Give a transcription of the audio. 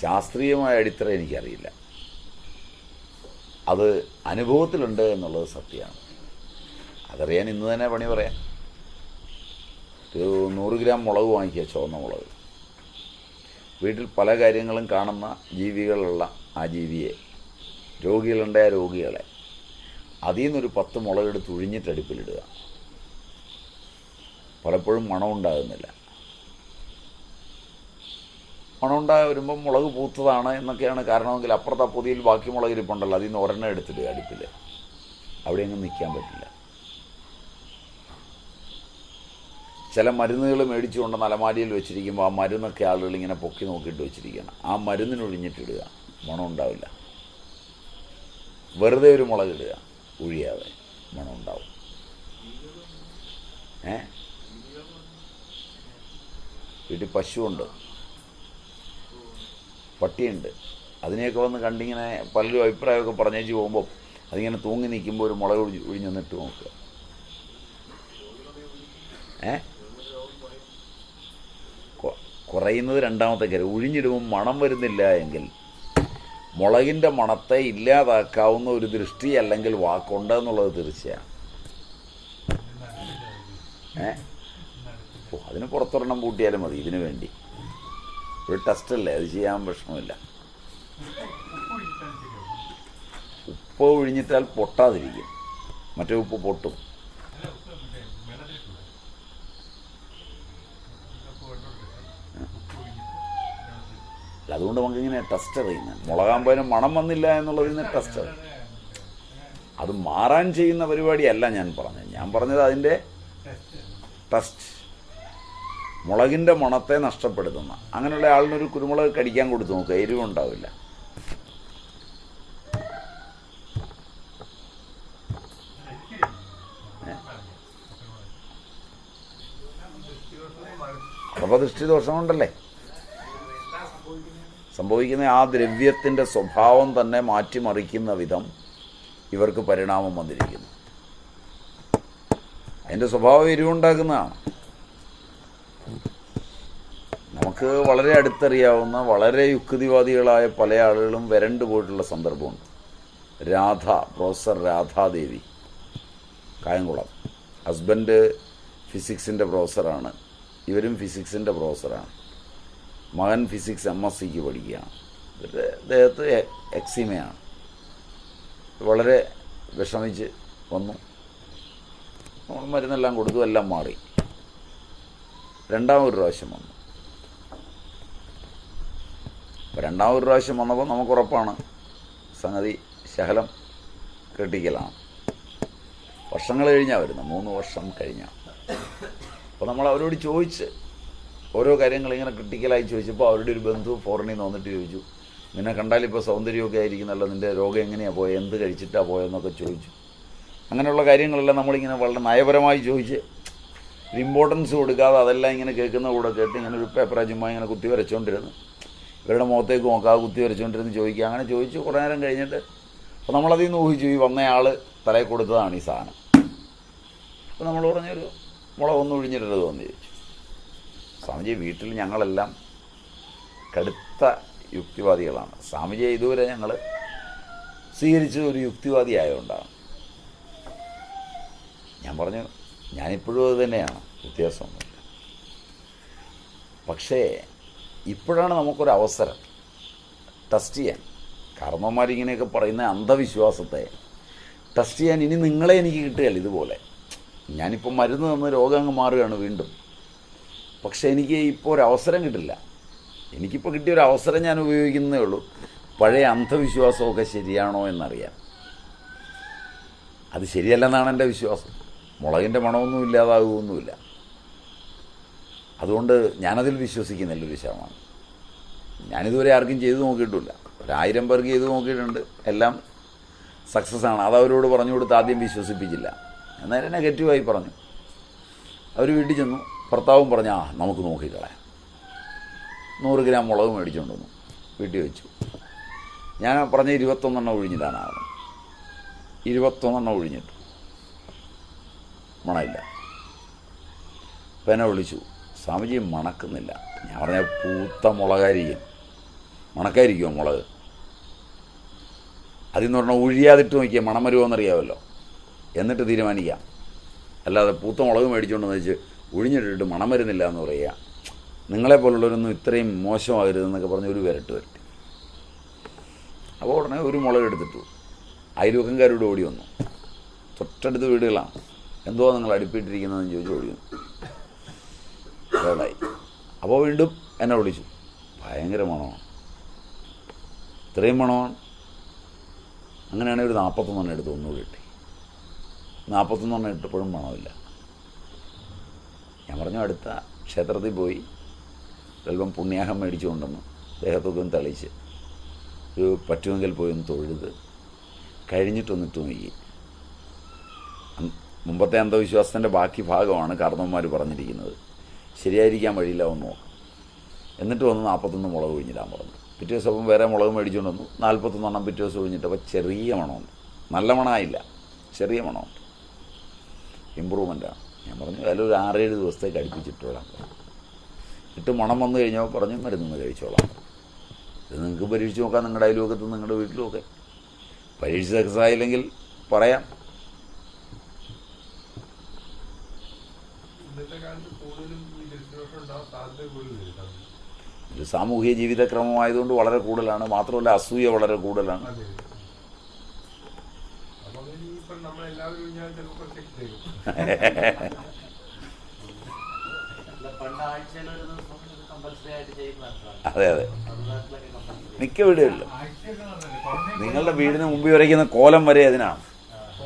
ശാസ്ത്രീയമായ അടിത്തറ എനിക്കറിയില്ല. അത് അനുഭവത്തിലുണ്ട് എന്നുള്ളത് സത്യമാണ്. അതറിയാൻ ഇന്ന് തന്നെ പണി പറയാം. ഒരു നൂറ് ഗ്രാം മുളക് വാങ്ങിക്കുക ചുവന്ന മുളക്. വീട്ടിൽ പല കാര്യങ്ങളും കാണുന്ന ജീവികളുള്ള ആ ജീവിയെ രോഗികളുണ്ടായ രോഗികളെ അതിൽ നിന്നൊരു പത്ത് മുളകെടുത്ത് ഉഴിഞ്ഞിട്ട് അടുപ്പിലിടുക. പലപ്പോഴും മണമുണ്ടാകുന്നില്ല. മണമുണ്ടായി വരുമ്പോൾ മുളക് പൂത്തതാണ് എന്നൊക്കെയാണ് കാരണമെങ്കിൽ അപ്പുറത്തെ പൊതിയിൽ ബാക്കി മുളക് ഇരിപ്പുണ്ടല്ലോ അതിൽ നിന്ന് ഒരെണ്ണം എടുത്തിടുക അടുപ്പിൽ അവിടെ അങ്ങ് നിൽക്കാൻ പറ്റില്ല. ചില മരുന്നുകൾ മേടിച്ചുകൊണ്ട് അലമാരിയിൽ വെച്ചിരിക്കുമ്പോൾ ആ മരുന്നൊക്കെ ആളുകൾ ഇങ്ങനെ പൊക്കി നോക്കിയിട്ട് വെച്ചിരിക്കണം ആ മരുന്നിന് ഒഴിഞ്ഞിട്ടിടുക. മണം ഉണ്ടാവില്ല വെറുതെ ഒരു മുളക് ഇടുക. ഒഴിയാതെ മണം ഉണ്ടാവും ഏ? വീട്ടിൽ പശുവുണ്ട്. പട്ടിയുണ്ട്. അതിനെയൊക്കെ വന്ന് കണ്ടിങ്ങനെ പലരും അഭിപ്രായമൊക്കെ പറഞ്ഞേച്ച് പോകുമ്പോൾ അതിങ്ങനെ തൂങ്ങി നിൽക്കുമ്പോൾ ഒരു മുളക് ഒഴിഞ്ഞ് ഒഴിഞ്ഞൊന്നിട്ട് നോക്കുക. ഏ? കുറയുന്നത് രണ്ടാമത്തെ കാര്യം. ഒഴിഞ്ഞിടുമ്പോൾ മണം വരുന്നില്ല എങ്കിൽ മുളകിന്റെ മണത്തെ ഇല്ലാതാക്കാവുന്ന ഒരു ദൃഷ്ടി അല്ലെങ്കിൽ വാക്കുണ്ട് എന്നുള്ളത് തീർച്ചയാണ്. ഏ? അതിന് പുറത്തൊരെണ്ണം പൂട്ടിയാലും മതി ഇതിനു വേണ്ടി. ഒരു ടെസ്റ്റ് അല്ലേ അത് ചെയ്യാൻ പ്രശ്നമില്ല ഉപ്പ് ഒഴിഞ്ഞിട്ടാൽ പൊട്ടാതിരിക്കും. മറ്റേ ഉപ്പ് പൊട്ടും. അതുകൊണ്ട് നമുക്ക് ഇങ്ങനെ ടെസ്റ്റ് അറിയുന്നത് മുളകാമ്പതിന് മണം വന്നില്ല എന്നുള്ളതിൽ നിന്ന് ടെസ്റ്റ് അത് മാറാൻ ചെയ്യുന്ന പരിപാടിയല്ല ഞാൻ പറഞ്ഞത്. ഞാൻ പറഞ്ഞത് അതിന്റെ ടെസ്റ്റ് മുളകിന്റെ മണത്തെ നഷ്ടപ്പെടുത്തുന്ന. അങ്ങനെയുള്ള ആളിനൊരു കുരുമുളക് കടിക്കാൻ കൊടുത്തു നോക്കുക എരിവുണ്ടാവില്ല അപദൃഷ്ടി ദോഷമുണ്ടല്ലേ സംഭവിക്കുന്ന ആ ദ്രവ്യത്തിന്റെ സ്വഭാവം തന്നെ മാറ്റിമറിക്കുന്ന വിധം ഇവർക്ക് പരിണാമം വന്നിരിക്കുന്നു. അതിന്റെ സ്വഭാവം എരിവുണ്ടാക്കുന്നതാണ്. നമുക്ക് വളരെ അടുത്തറിയാവുന്ന വളരെ യുക്തിവാദികളായ പല ആളുകളും വരണ്ടു പോയിട്ടുള്ള സന്ദർഭമുണ്ട്. രാധ പ്രൊഫസർ രാധാദേവി. കായംകുളം. ഹസ്ബൻഡ് ഫിസിക്സിന്റെ പ്രൊഫസറാണ്. ഇവരും ഫിസിക്സിന്റെ പ്രൊഫസറാണ്. മകൻ ഫിസിക്സ് എം എസ് സിക്ക് പഠിക്കുകയാണ്. ഇവരുടെ അദ്ദേഹത്ത് എക്സിമയാണ്. വളരെ വിഷമിച്ച് വന്നു. മരുന്നെല്ലാം കൊടുത്തു എല്ലാം മാറി. രണ്ടാമൊരു പ്രാവശ്യം വന്നു. അപ്പോൾ രണ്ടാമതൊരു പ്രാവശ്യം വന്നപ്പോൾ നമുക്ക് ഉറപ്പാണ്. സംഗതി ശകലം ക്രിട്ടിക്കലാണ്. വർഷങ്ങൾ കഴിഞ്ഞാണ് വരുന്നത് മൂന്ന് വർഷം കഴിഞ്ഞ. അപ്പോൾ നമ്മൾ അവരോട് ചോദിച്ച് ഓരോ കാര്യങ്ങൾ ഇങ്ങനെ ക്രിട്ടിക്കലായി ചോദിച്ചപ്പോൾ അവരുടെ ഒരു ബന്ധു ഫോറിനിൽ നിന്ന് വന്നിട്ട് ചോദിച്ചു. നിന്നെ കണ്ടാൽ ഇപ്പോൾ സൗന്ദര്യമൊക്കെ ആയിരിക്കുന്നല്ലോ നിന്റെ രോഗം എങ്ങനെയാണ് പോയത് എന്ത് കഴിച്ചിട്ടാണ് പോയതെന്നൊക്കെ ചോദിച്ചു. അങ്ങനെയുള്ള കാര്യങ്ങളെല്ലാം നമ്മളിങ്ങനെ വളരെ നയപരമായി ചോദിച്ച് ഒരു ഇമ്പോർട്ടൻസ് കൊടുക്കാതെ അതെല്ലാം ഇങ്ങനെ കേൾക്കുന്ന കൂടെ കേട്ട് ഇങ്ങനെ ഒരു പേപ്പർ ചുമ്മാ ഇങ്ങനെ കുത്തി വരച്ചുകൊണ്ടിരുന്നു ഇവരുടെ മുഖത്തേക്ക് നോക്കാതെ കുത്തി വരച്ചുകൊണ്ടിരുന്ന് ചോദിക്കുക. അങ്ങനെ ചോദിച്ചു. കുറേ നേരം കഴിഞ്ഞിട്ട് അപ്പോൾ നമ്മളതിൽ നിന്ന് ഊഹിച്ചു. ഈ വന്നയാൾ തലയിൽ കൊടുത്തതാണ് ഈ സാധനം. അപ്പോൾ നമ്മൾ പറഞ്ഞൊരു മുളകൊന്നും ഒഴിഞ്ഞിട്ടത് വന്ന് ചോദിച്ചു സ്വാമിജി വീട്ടിൽ ഞങ്ങളെല്ലാം കടുത്ത യുക്തിവാദികളാണ്. സ്വാമിജിയെ ഇതുവരെ ഞങ്ങൾ സ്വീകരിച്ച ഒരു യുക്തിവാദി ആയതുകൊണ്ടാണ്. ഞാൻ പറഞ്ഞു ഞാനിപ്പോഴും അത് തന്നെയാണ്. വ്യത്യാസമൊന്നുമില്ല. പക്ഷേ ഇപ്പോഴാണ് നമുക്കൊരു അവസരം. ടെസ്റ്റ് ചെയ്യാൻ. ഇങ്ങനെയൊക്കെ പറയുന്ന അന്ധവിശ്വാസത്തെ. ടെസ്റ്റ് ചെയ്യാൻ ഇനി നിങ്ങളെ എനിക്ക് കിട്ടുകയല്ല ഇതുപോലെ. ഞാനിപ്പോൾ മരുന്ന് തന്ന് രോഗം അങ്ങ് മാറുകയാണ് വീണ്ടും. പക്ഷേ എനിക്ക് ഇപ്പോൾ ഒരു അവസരം കിട്ടില്ല. എനിക്കിപ്പോൾ കിട്ടിയ ഒരു അവസരം ഞാൻ ഉപയോഗിക്കുന്നതേ ഉള്ളൂ. പഴയ അന്ധവിശ്വാസമൊക്കെ ശരിയാണോ എന്നറിയാൻ. അത് ശരിയല്ലെന്നാണ് എന്റെ വിശ്വാസം. മുളകിന്റെ മണമൊന്നും ഇല്ലാതാകുമൊന്നുമില്ല അതുകൊണ്ട് ഞാനതിൽ വിശ്വസിക്കുന്നില്ല ഒരു ഞാനിതുവരെ ആർക്കും ചെയ്തു നോക്കിയിട്ടില്ല. ഒരായിരം പേർക്ക് ചെയ്തു നോക്കിയിട്ടുണ്ട്. എല്ലാം സക്സസ് ആണ്. അത് അവരോട് പറഞ്ഞു കൊടുത്ത് ആദ്യം വിശ്വസിപ്പിച്ചില്ല. എന്നാൽ നെഗറ്റീവായി പറഞ്ഞു. അവർ വീട്ടിൽ ചെന്നു. ഭർത്താവും പറഞ്ഞു ആ നമുക്ക് നോക്കിക്കളയാം. നൂറ് ഗ്രാം മുളക് മേടിച്ചുകൊണ്ട് വന്നു. വീട്ടിൽ വെച്ചു. ഞാൻ പറഞ്ഞ ഇരുപത്തൊന്നെണ്ണം ഒഴിഞ്ഞിട്ടാണ് ആവണം. ഇരുപത്തൊന്നെണ്ണം ഒഴിഞ്ഞിട്ടു. മണമില്ല. പെന വിളിച്ചു. സ്വാമിജി മണക്കുന്നില്ല. ഞാൻ പറഞ്ഞ പൂത്ത മുളകായിരിക്കും. മണക്കായിരിക്കുമോ മുളക് അതിൽ പറഞ്ഞാൽ ഒഴിയാതിട്ട് നോക്കിയാൽ മണം വരുമോയെന്നറിയാമല്ലോ എന്നിട്ട് തീരുമാനിക്കാം. അല്ലാതെ പൂത്ത മുളക് മേടിച്ചുകൊണ്ടെന്ന് വെച്ച് ഒഴിഞ്ഞിട്ടിട്ട് മണം വരുന്നില്ല എന്ന് പറയുക നിങ്ങളെപ്പോലുള്ളവരൊന്നും ഇത്രയും മോശമാകരുതെന്നൊക്കെ പറഞ്ഞ് ഒരു വിരട്ട് വരട്ടി. അപ്പോൾ ഉടനെ ഒരു മുളക് എടുത്തിട്ടു. അയൽവക്കംകാരോട് ഓടി വന്നു. തൊട്ടടുത്ത് വീടുകളാണ്. എന്തോ നിങ്ങൾ അടുപ്പിട്ടിരിക്കുന്നതെന്ന് ചോദിച്ചു ഓടി വന്നു. അപ്പോൾ വീണ്ടും എന്നെ വിളിച്ചു. ഭയങ്കര മണമാണ്. ഇത്രയും മണമാണ് അങ്ങനെയാണെങ്കിൽ ഒരു നാൽപ്പത്തൊന്നെണ്ണം എടുത്ത് ഒന്നുകൂടി കിട്ടി. നാൽപ്പത്തൊന്നെണ്ണം ഇട്ടപ്പോഴും പണമില്ല. ഞാൻ പറഞ്ഞു അടുത്ത ക്ഷേത്രത്തിൽ പോയി ചിലപ്പം പുണ്യാഹം മേടിച്ചു കൊണ്ടുവന്ന് ദേഹത്തൊക്കെ ഒന്ന് തളിച്ച് ഒരു പറ്റുമെങ്കിൽ പോയി ഒന്ന് തൊഴുത് കഴിഞ്ഞിട്ടൊന്നിട്ട് നോക്കി. മുമ്പത്തെ അന്ധവിശ്വാസത്തിന്റെ ബാക്കി ഭാഗമാണ് കാർന്നവന്മാർ പറഞ്ഞിരിക്കുന്നത്. ശരിയായിരിക്കാൻ വഴിയില്ല ഒന്ന് നോക്കാം. എന്നിട്ട് വന്ന് നാൽപ്പത്തൊന്ന് മുളക് ഒഴിഞ്ഞിടാൻ പറഞ്ഞു. പിറ്റേ ദിവസം വേറെ മുളക് മേടിച്ചുകൊണ്ട് വന്നു. നാൽപ്പത്തൊന്നെണ്ണം പിറ്റേ ദിവസം ഒഴിഞ്ഞിട്ടപ്പോൾ ചെറിയ മണമുണ്ട്. നല്ല മണമായില്ല. ചെറിയ മണമുണ്ട്. ഇമ്പ്രൂവ്മെന്റാണ്. ഞാൻ പറഞ്ഞു ഒരു ആറേഴ് ദിവസത്തേക്ക് അടുപ്പിച്ചിട്ടോളാം. ഇട്ട് മണം വന്നു കഴിഞ്ഞാൽ പറഞ്ഞു മരുന്ന് കഴിച്ചോളാം. ഇത് നിങ്ങൾക്ക് പരീക്ഷിച്ച് നോക്കാം. നിങ്ങളുടെ അയൽവക്കത്ത് നിങ്ങളുടെ വീട്ടിലുമൊക്കെ. പരീക്ഷിച്ച് സക്സസ് പറയാം. ഇന്നത്തെ കാലത്ത് കൂടുതലും ഈ ഇത് സാമൂഹിക ജീവിതക്രമമായതുകൊണ്ട് വളരെ കൂടുതലാണ്. മാത്രമല്ല അസൂയ വളരെ കൂടുതലാണ്. അതെ. ഒരു അതെ മിക്ക വീടുകളിലും. നിങ്ങളുടെ വീടിന് മുമ്പിൽ വരയ്ക്കുന്ന കോലം വരെ അതിനാണ്.